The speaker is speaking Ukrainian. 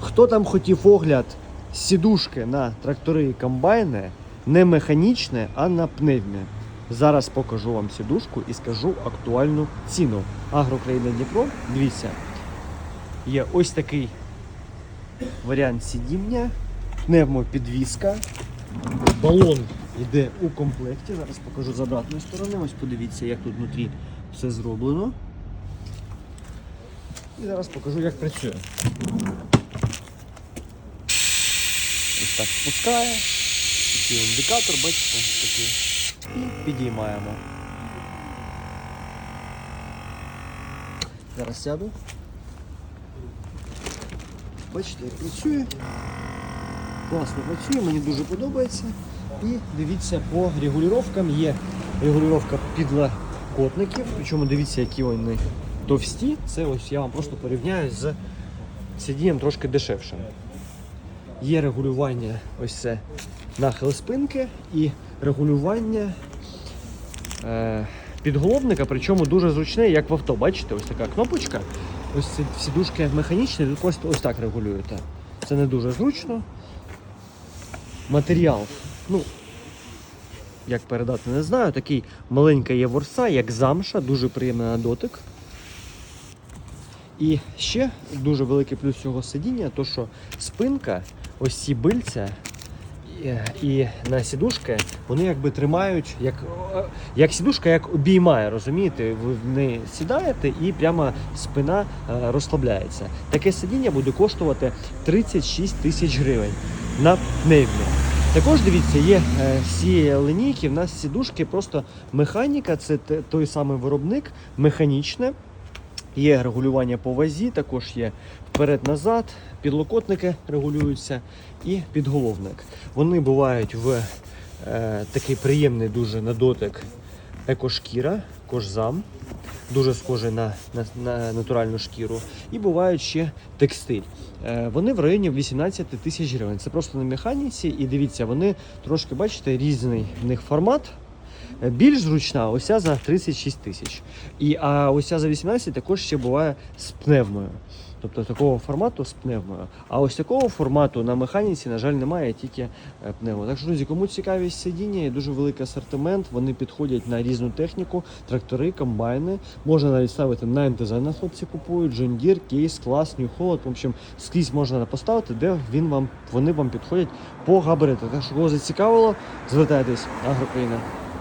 Хто там хотів огляд сідушки на трактори і комбайни, не механічне, а на пневмі. Зараз покажу вам сідушку і скажу актуальну ціну. Агрокраїна Дніпро, дивіться, є ось такий варіант сидіння, пневмопідвізка, балон йде у комплекті. Зараз покажу з обратної сторони. Ось подивіться, як тут внутрі все зроблено. І зараз покажу, як працює. Ось так спускає. Такий індикатор, бачите, такий. І підіймаємо. Зараз сяду. Бачите, як працює. Класно працює, мені дуже подобається. І дивіться, по регулюванням є регулювання підлокотників. Причому дивіться, які вони товсті. Це ось я вам просто порівняю з сидінням трошки дешевшим. Є регулювання ось це нахил спинки і регулювання е, підголовника, причому дуже зручне, як в авто. Бачите, ось така кнопочка. Ось ці сідушки механічні, тут ось, так регулюєте. Це не дуже зручно. Матеріал. Ну, як передати, не знаю. Такий маленька є ворса, як замша, дуже приємна на дотик. І ще дуже великий плюс цього сидіння, то що спинка, ось ці бильця і, і на сідушки, вони якби тримають, як, е, як сідушка як обіймає, розумієте? Ви в неї сідаєте і прямо спина е, розслабляється. Таке сидіння буде коштувати 36 тисяч гривень на пневмі. Також дивіться, є е, всі линійки, в нас сідушки просто механіка, це той самий виробник, механічне. Є регулювання по вазі, також є вперед-назад, підлокотники регулюються і підголовник. Вони бувають в е, такий приємний дуже на дотик екошкіра, кожзам, дуже схожий на, на, на натуральну шкіру. І бувають ще текстиль. Е, вони в районі 18 тисяч гривень. Це просто на механіці, і дивіться, вони трошки, бачите, різний в них формат. Більш зручна, ося за 36 тисяч. І а ося за 18 також ще буває з пневмою. Тобто такого формату з пневмою. А ось такого формату на механіці, на жаль, немає, тільки е, пневмо. Так що, друзі, кому цікаві сидіння, є дуже великий асортимент. Вони підходять на різну техніку, трактори, комбайни. Можна навіть ставити на на хлопці купують, Deere, кейс, клас, Holland. В общем, скрізь можна поставити, де він вам, вони вам підходять по габариту. Так що кого зацікавило, звертайтесь, Агрокраїна.